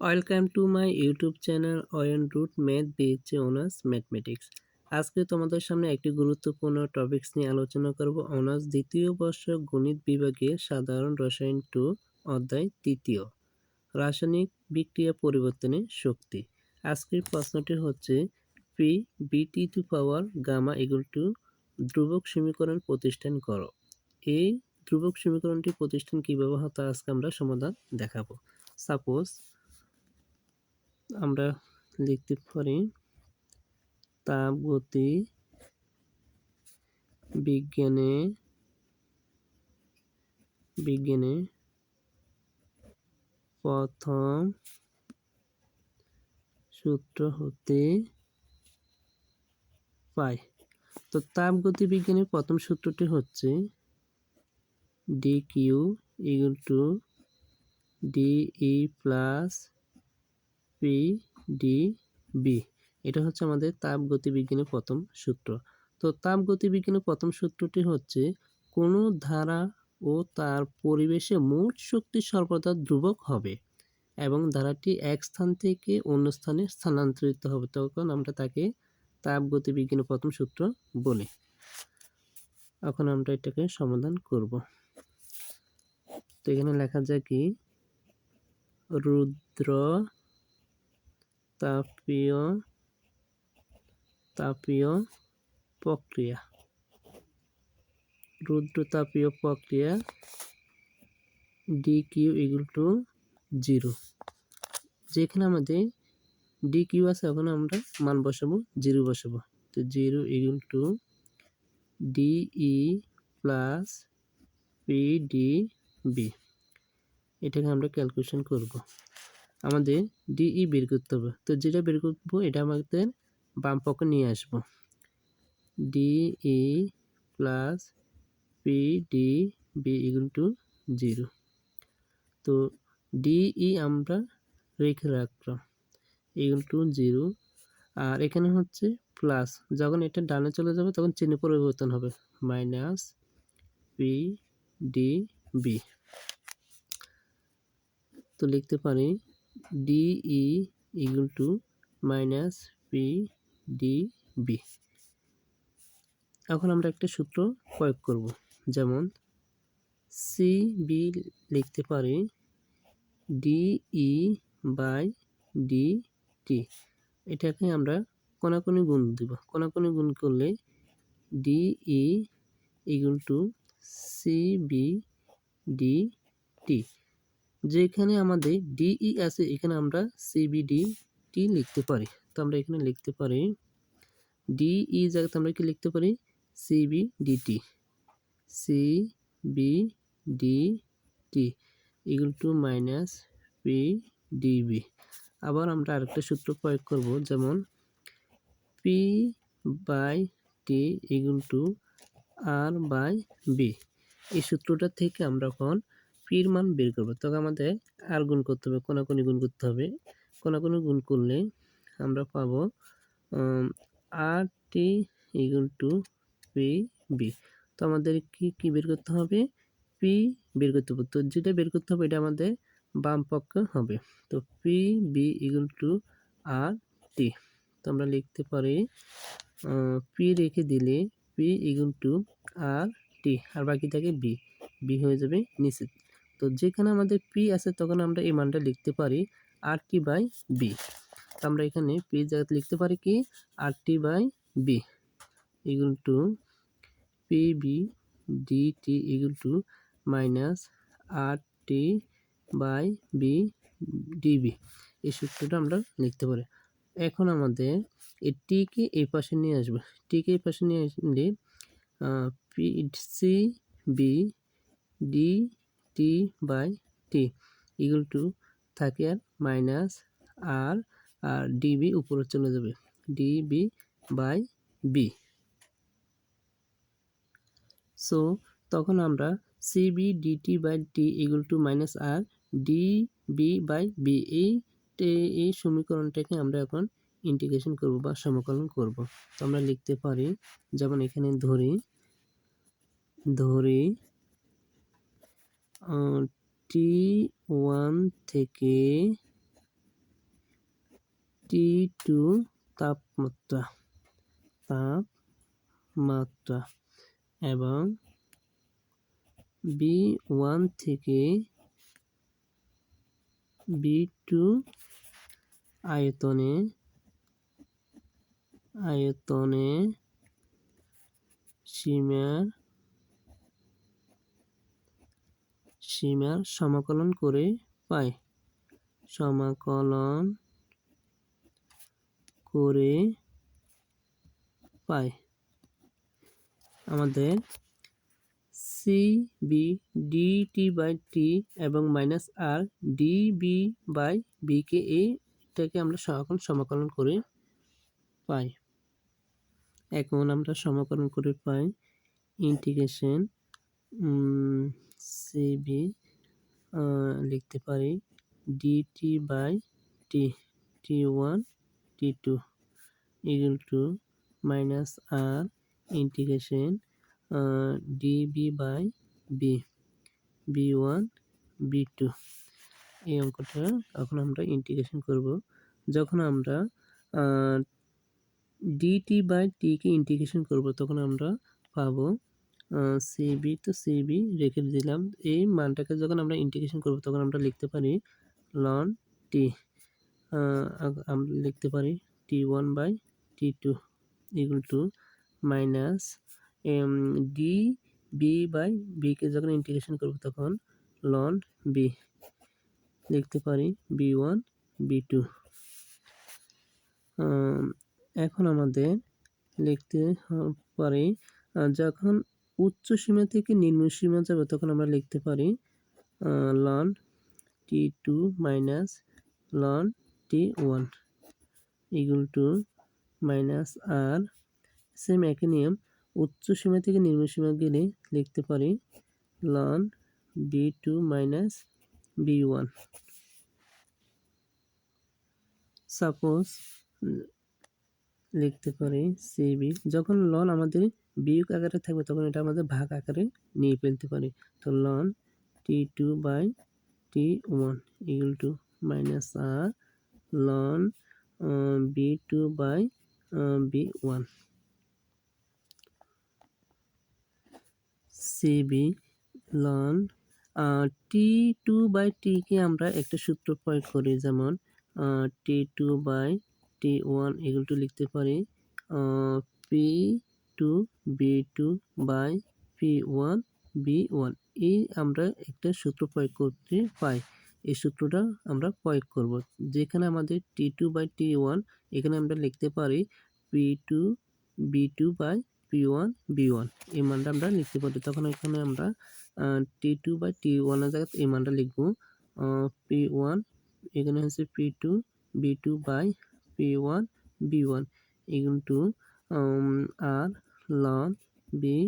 Welcome to my YouTube channel Ayan root math BHA honours mathematics. আজকে তোমাদের সামনে একটি গুরুত্বপূর্ণ টপিকস নিয়ে আলোচনা করব। অনার্স দ্বিতীয় বর্ষ গণিত বিভাগে সাধারণ রসায়ন টু অধ্যায় তৃতীয়, রাসায়নিক বিক্রিয়া পরিবর্তনে শক্তি। আজকের প্রশ্নটি হচ্ছে P VT to power gamma equal to ধ্রুবক সমীকরণ প্রতিষ্ঠান করো। এই ধ্রুবক সমীকরণটি প্রতিষ্ঠান কীভাবে হতো, আজকে আমরা সমাধান দেখাবো। সাপোজ আমরা লিখতে পারি তাপ গতি বিজ্ঞানে বিজ্ঞানে প্রথম সূত্র হতে পাই তো তাপগতি বিজ্ঞানের প্রথম সূত্রটি হচ্ছে D Q equal to DE plus P D V এটা হচ্ছে আমাদের তাপ গতিবিজ্ঞানের প্রথম সূত্র। তো তাপ গতিবিজ্ঞানের প্রথম সূত্রটি হচ্ছে, কোনো ধারা ও তার পরিবেশে মোট শক্তি সর্বদা ধ্রুবক হবে এবং ধারাটি এক স্থান থেকে অন্য স্থানে স্থানান্তরিত হবে। তখন আমরা তাকে তাপ গতিবিজ্ঞানের প্রথম সূত্র বলি। এখন আমরা এটাকে সমাধান করব। তো এখানে লেখা যায় কি, রুদ্র তাপীয় তাপীয় প্রক্রিয়া। রুদ্রতাপীয় প্রক্রিয়া D Q equal to zero যেখানে আমাদের ডি কিউ আছে, ওখানে আমরা মান বসাবো জিরো বসাবো। তো zero equal to DE plus P D V এটাকে আমরা ক্যালকুলেশন করব। আমাদের ডিই বের করতে হবে। তো যেটা বের করব, এটা আমাদের বাম পক্ষে নিয়ে আসব। DE plus P D V equal to zero তো ডিই আমরা রেখে রাখলাম ইকুয়াল টু জিরো আর এখানে হচ্ছে প্লাস যখন এটা ডানে চলে যাবে, তখন চিহ্ন পরিবর্তন হবে। মাইনাস পি ডি বি তো লিখতে পারি DE equal to minus P D V এখন আমরা একটা সূত্র প্রয়োগ করব। যেমন সি বি লিখতে পারি ডিই বাই ডি টি এটাকে আমরা কোনাকুনি গুণ দেব। কোনাকুনি গুণ করলে DE equal to C V D T যেখানে আমাদের ডিই আছে এখানে আমরা সিবিডি টি লিখতে পারি। তো আমরা এখানে লিখতে পারি ডিই জায়গাতে আমরা কি লিখতে পারি? CV DT C V D T equal to minus P DV আবার আমরা আরেকটা সূত্র প্রয়োগ করব, যেমন P by T equal to R by V এই সূত্রটা থেকে আমরা এখন পির মান বের করব। তখন আমাদের আর গুণ করতে হবে, কোনাকুনি গুণ করতে হবে। কোনাকুনি গুণ করলে আমরা পাবো R T equal to P V তো আমাদের কি কি বের করতে হবে? পি বের করতে হবে। তো যেটা বের করতে হবে এটা আমাদের বাম পক্ষে হবে। তো P V equal to R T তো আমরা লিখতে পারি পি রেখে দিলে P equal to R T আর বাকি থাকে বি বি হয়ে যাবে নিচে। তো যেখানে আমাদের পি আছে তখন আমরা এই মানটা লিখতে পারি আর টি বাই বি আমরা এখানে পি জায়গাতে লিখতে পারি কি? R T by V equal to P V D T equal to minus R T by V DV এই সূত্রটা আমরা লিখতে পারি। এখন আমাদের এই টিকে এই পাশে নিয়ে আসবে। টিকে এই পাশে নিয়ে আসলে P C V D T by T equal to থাকে আর মাইনাস আর আর ডিবি উপরে চলে যাবে। ডিবি বাই বি সো তখন আমরা CV DT by T equal to minus R D V by V এই এই সমীকরণটাকে আমরা এখন ইন্টিগ্রেশন করব বা সমকলন করব। তো আমরা লিখতে পারি, যেমন এখানে ধরি ধরি টি ওয়ান থেকে টি টু তাপমাত্রা তাপমাত্রা এবং বি ওয়ান থেকে বি টু আয়তনে আয়তনে সীমার সীমার সমাকলন করে পাই সমাকলন করে পাই আমাদের C V D T by T এবং minus R D V by বিকে এইটাকে আমরা এখন সমাকলন করে পাই। এখন আমরা সমাকলন করে পাই ইন্টিগ্রেশন সিবি লিখতে পারি। DT by T T one T two equal to minus R integration DV by V V one V two এই অঙ্কটা এখন আমরা ইন্টিগ্রেশন করব। যখন আমরা ডিটি বাই টিকে ইন্টিগ্রেশন করব, তখন আমরা পাবো সিবি তো সিবি রেখে দিলাম। এই মানটাকে যখন আমরা ইন্টিগ্রেশন করব, তখন আমরা লিখতে পারি লন টি আমরা লিখতে পারি T one by T two equal to minus D V by বিকে যখন ইন্টিগ্রেশন করব, তখন লন বি লিখতে পারি বি ওয়ান বি টু এখন আমাদের লিখতে পারি যখন উচ্চ সীমা থেকে নিম্ন সীমা যাবে, তখন আমরা লিখতে পারি ln T two minus ln T one equal to minus R same একই নিয়ম, উচ্চ সীমা থেকে নিম্ন সীমা গেলে লিখতে পারি ln V two minus V one suppose লিখতে পারি সিবি যখন লন আমাদের বিয়োগ আকারে থাকবে তখন এটা আমাদের ভাগ আকারে নিয়ে ফেলতে পারি। তো ln T two by T one equal to minus R ln V two by V one CV ln T two by টিকে আমরা একটা সূত্র প্রয়োগ করি, যেমন T two by T one এগুলো লিখতে পারি P two V two by P one V one এই আমরা একটা সূত্র প্রয়োগ করতে পাই। এই সূত্রটা আমরা প্রয়োগ করব। যেখানে আমাদের T two by T one এখানে আমরা লিখতে পারি P two V two by P one V one এই মানটা আমরা লিখতে পারি। তখন এখানে আমরা টি টু বাই টি ওয়ানের জায়গায় এই মানটা লিখব। পি ওয়ান এখানে হচ্ছে P two V two by P one V one equal to R ln V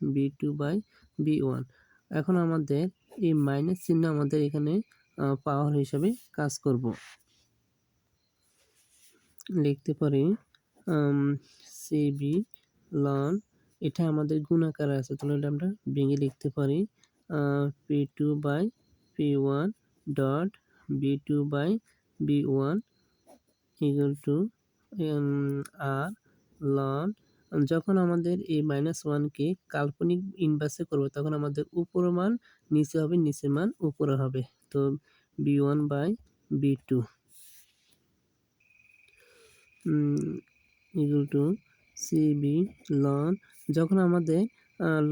V two by V one এখন আমাদের এই মাইনাস চিহ্ন আমাদের এখানে পাওয়ার হিসাবে কাজ করব। লিখতে পারি সিবি লন এটা আমাদের গুণাকার আছে, তাহলে এটা আমরা ভেঙে লিখতে পারি P two by P one dot V two by V one equal to R ln যখন আমাদের এই মাইনাস ওয়ানকে কাল্পনিক ইনভার্সে করব, তখন আমাদের উপর মান নিচে হবে, নিচের মান উপরে হবে। তো B one by B two equal to C B ln যখন আমাদের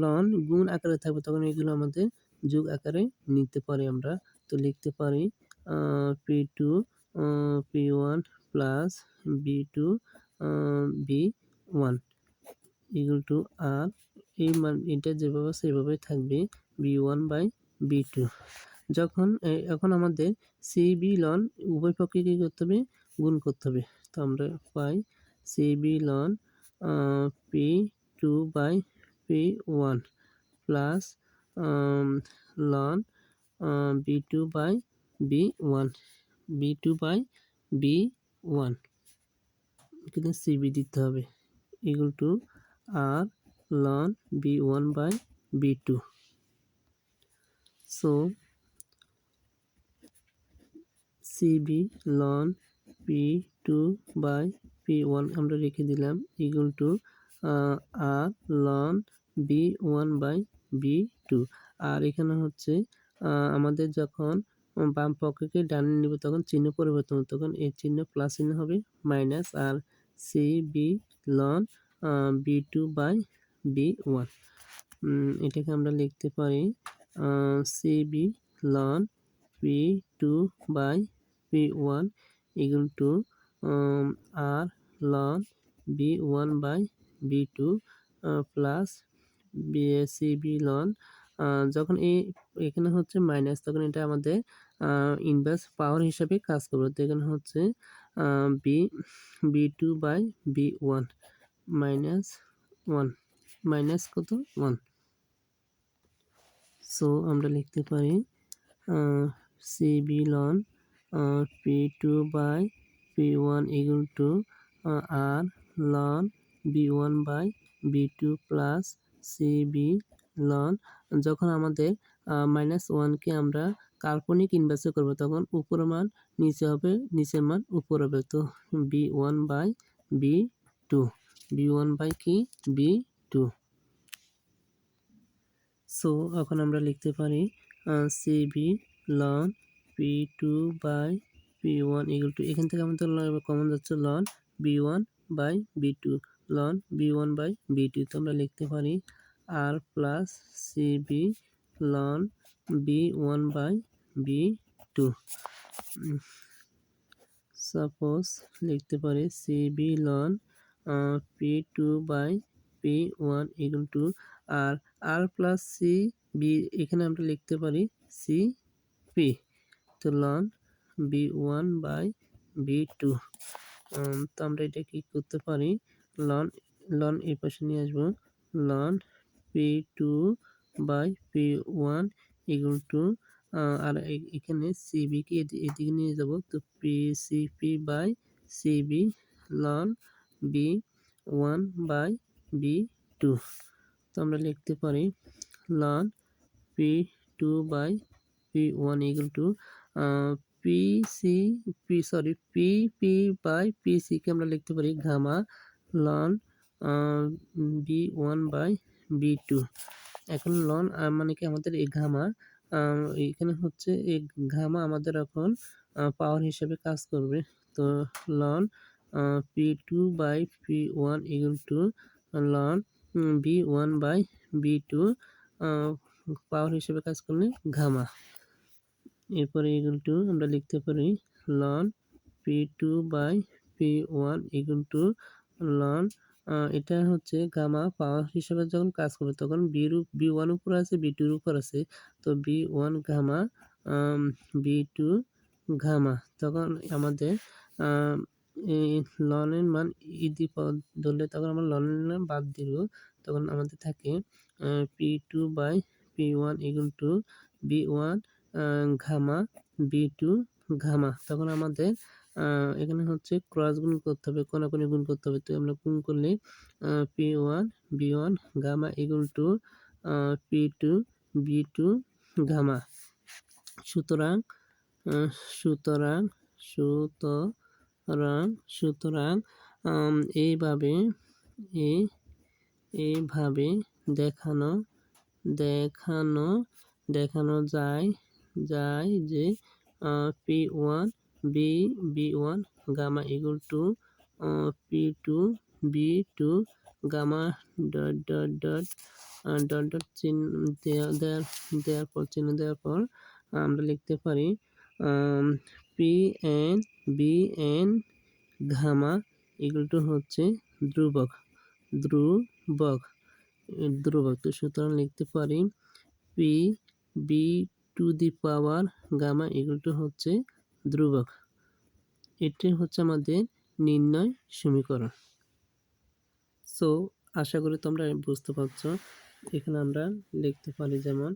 লন গুণ আকারে থাকবে, তখন এগুলো আমাদের যোগ আকারে নিতে পারি আমরা। তো লিখতে পারি P two P one plus B two B one equal to আর এই মান, এটা যেভাবে সেভাবে থাকবে B one by B two যখন এখন আমাদের সি বি লন উভয় পক্ষে কী করতে হবে? গুণ করতে হবে। তো আমরা পাই C B ln P two by P one plus ln B two by B one B two by B one এখানে সিবি দিতে হবে। Equal to R ln B one by B two so CB ln P two by P one আমরা রেখে দিলাম equal to R ln B one by B two আর এখানে হচ্ছে আমাদের যখন বাম পক্ষকে ডানে নিব, তখন চিহ্ন পরিবর্তন তখন এই চিহ্ন প্লাস চিহ্ন হবে minus R C B ln B two by B one এটাকে আমরা লিখতে পারি C B ln P two by P one equal to R ln B one by B two plus C B ln যখন এই এখানে হচ্ছে minus তখন এটা আমাদের ইনভার্স পাওয়ার হিসাবে কাজ করবে। তো এখানে হচ্ছে B B two by B one minus one minus কত? ওয়ান সো আমরা লিখতে পারি C B ln P two by P one equal to R ln B one by B two plus C B ln যখন আমাদের minus ওয়ানকে আমরা কাল্পনিক ইনভার্সে করব, তখন উপরের মান নিচে হবে, নিচের মান উপর হবে। তো B one by B two B one by কি? বি টু সো এখন আমরা লিখতে পারি C B ln P two by P one equal to এখান থেকে আমাদের কমন যাচ্ছে ln B one by B two ln B one by B two তো আমরা লিখতে পারি আর plus C B ln B one by B two suppose লিখতে পারি C B ln P two by P one equal to R R plus C B এখানে আমরা লিখতে পারি সি পি তো ln B one by B two তো আমরা এটা কি করতে পারি? লন লন এই পাশে নিয়ে আসব। Ln P two by P one equal to আর এখানে সিবিকে এদিকে নিয়ে যাব। তো P C P by CB ln B one by B two তো আমরা লিখতে পারি ln P two by P one equal to P C P sorry P P by P সিকে আমরা লিখতে পারি gamma ln B one by B two এখন ln মানে কি আমাদের এই ঘামা এখানে হচ্ছে এই ঘামা আমাদের এখন পাওয়ার হিসেবে কাজ করবে। তো ln P two by P one equal to ln B one by B two power হিসেবে কাজ করলে ঘামা এরপরে ইকুয়াল টু আমরা লিখতে পারি ln P two by P one equal to ln এটা হচ্ছে গামা পাওয়ার হিসেবে যখন কাজ করবে তখন বির বি ওয়ান উপর আছে বি টুর উপর আছে। তো B one gamma B two gamma তখন আমাদের লনের মান ইদি পদ ধরলে তখন আমরা লনের মান বাদ দিব। তখন আমাদের থাকে P two by P one equal to B one gamma, B two gamma. তখন আমাদের এখানে হচ্ছে ক্রস গুণ করতে হবে, কোনাকুনি গুণ করতে হবে। তো আমরা গুণ করলে P one, B one gamma equal to P two, B two gamma সুতরাং সুতরাং সুতরাং সুতরাং সুতরাং এইভাবে এই এইভাবে দেখানো দেখানো দেখানো যায় যায় যে P one, B B one, gamma equal to P two, B two, gamma dot dot dot dot dot চিহ্ন দেওয়া দেওয়ার দেওয়ার পর, চিহ্ন দেওয়ার পর আমরা লিখতে পারি P N B N gamma to হচ্ছে ধ্রুবক ধ্রুবক ধ্রুবক। তো সুতরাং লিখতে পারি P B two the power gamma to হচ্ছে ধ্রুবক। এটি হচ্ছে আমাদের নির্ণয় সমীকরণ। সো আশা করি তোমরা বুঝতে পারছ। এখানে আমরা লিখতে পারি যেমন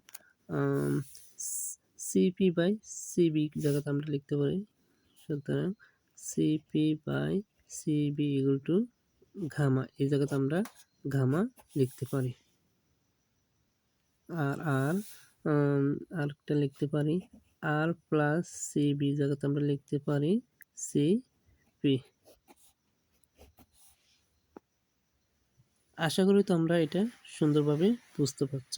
সিপি বাই সিবি জায়গাতে আমরা লিখতে পারি? সুতরাং CP by CB equal to gamma এই জায়গাতে আমরা ঘামা লিখতে পারি। আর আর আরেকটা লিখতে পারি। আর প্লাস সিবি জায়গাতে আমরা লিখতে পারি সি পি আশা করি তোমরা এটা সুন্দরভাবে বুঝতে পারছ।